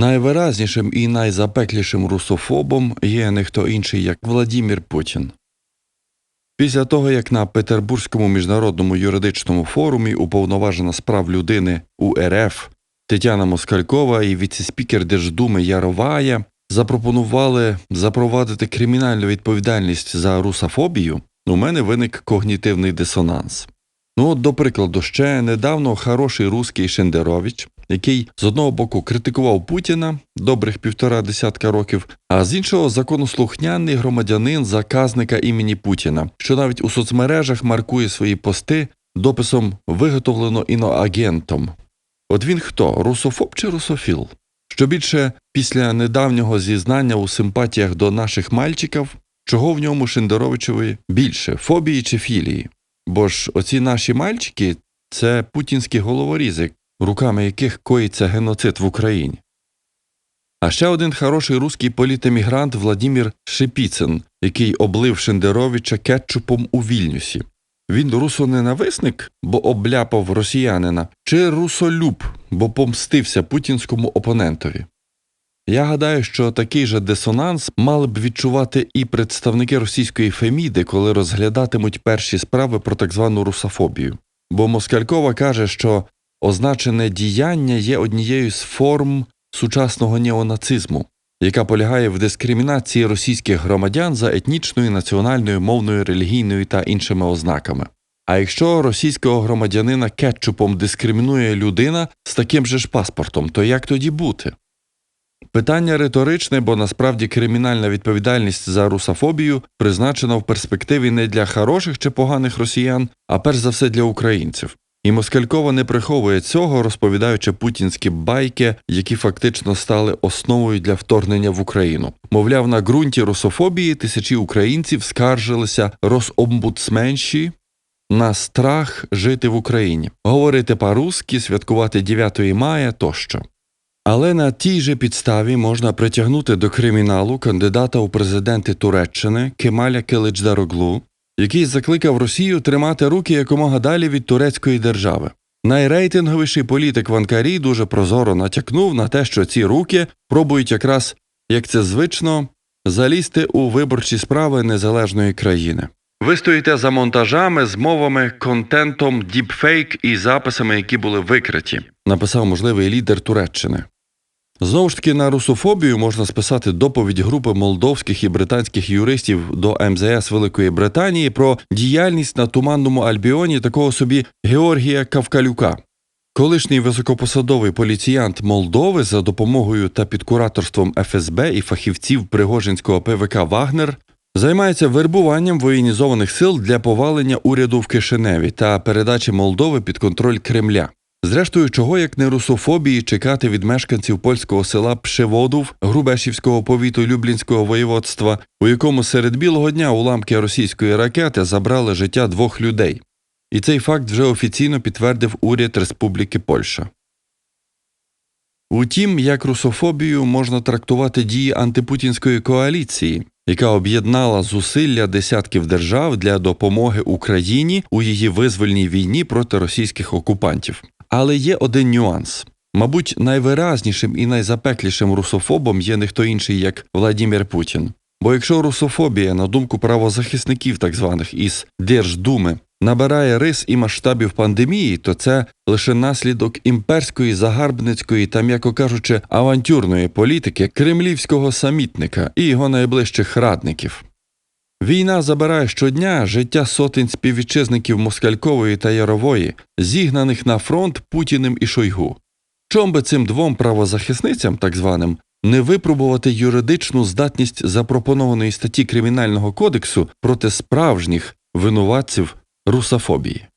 Найвиразнішим і найзапеклішим русофобом є не хто інший, як Владімір Путін. Після того, як на Петербурзькому міжнародному юридичному форумі уповноважена з прав людини УРФ Тетяна Москалькова і віцеспікер Держдуми Яровая запропонували запровадити кримінальну відповідальність за русофобію, у мене виник когнітивний дисонанс. Ну, от, до прикладу, ще недавно хороший русський Шендерович, який з одного боку критикував Путіна добрих півтора десятка років, а з іншого законослухняний громадянин заказника імені Путіна, що навіть у соцмережах маркує свої пости дописом виготовлено іноагентом. От він хто? Русофоб чи русофіл? Що більше після недавнього зізнання у симпатіях до наших мальчиків, чого в ньому Шендеровичеві більше фобії чи філії? Бо ж оці наші мальчики це путінські головорізи, руками яких коїться геноцид в Україні. А ще один хороший русський політемігрант Владимир Шипіцин, який облив Шендеровича кетчупом у Вільнюсі. Він русоненависник, бо обляпав росіянина, чи русолюб, бо помстився путінському опонентові. Я гадаю, що такий же дисонанс мали б відчувати і представники російської Феміди, коли розглядатимуть перші справи про так звану русофобію. Бо Москалькова каже, що означене діяння є однією з форм сучасного неонацизму, яка полягає в дискримінації російських громадян за етнічною, національною, мовною, релігійною та іншими ознаками. А якщо російського громадянина кетчупом дискримінує людина з таким же ж паспортом, то як тоді бути? Питання риторичне, бо насправді кримінальна відповідальність за русофобію призначена в перспективі не для хороших чи поганих росіян, а перш за все для українців. І Москалькова не приховує цього, розповідаючи путінські байки, які фактично стали основою для вторгнення в Україну. Мовляв, на ґрунті русофобії тисячі українців скаржилися росомбудсменші на страх жити в Україні, говорити по-русски, святкувати 9 мая тощо. Але на тій же підставі можна притягнути до криміналу кандидата у президенти Туреччини Кемаля Киличдароглу, який закликав Росію тримати руки якомога далі від турецької держави. Найрейтинговіший політик в Анкарі дуже прозоро натякнув на те, що ці руки пробують якраз, як це звично, залізти у виборчі справи незалежної країни. Ви стоїте за монтажами, змовами, контентом, діпфейк і записами, які були викриті, написав можливий лідер Туреччини. Знову ж таки, на русофобію можна списати доповідь групи молдовських і британських юристів до МЗС Великої Британії про діяльність на туманному альбіоні такого собі Георгія Кавкалюка. Колишній високопосадовий поліціянт Молдови за допомогою та під кураторством ФСБ і фахівців Пригожинського ПВК Вагнер займається вербуванням воєнізованих сил для повалення уряду в Кишиневі та передачі Молдови під контроль Кремля. Зрештою, чого як не русофобії чекати від мешканців польського села Пшеводув Грубешівського повіту Люблінського воєводства, у якому серед білого дня уламки російської ракети забрали життя двох людей. І цей факт вже офіційно підтвердив уряд Республіки Польща. Утім, як русофобію можна трактувати дії антипутінської коаліції, яка об'єднала зусилля десятків держав для допомоги Україні у її визвольній війні проти російських окупантів. Але є один нюанс. Мабуть, найвиразнішим і найзапеклішим русофобом є не хто інший, як Владімір Путін. Бо якщо русофобія, на думку правозахисників так званих із Держдуми, набирає рис і масштабів пандемії, то це лише наслідок імперської, загарбницької та, м'яко кажучи, авантюрної політики кремлівського самітника і його найближчих радників. Війна забирає щодня життя сотень співвітчизників Москалькової та Ярової, зігнаних на фронт Путіним і Шойгу. Чом би цим двом правозахисницям, так званим, не випробувати юридичну здатність запропонованої статті Кримінального кодексу проти справжніх винуватців русофобії?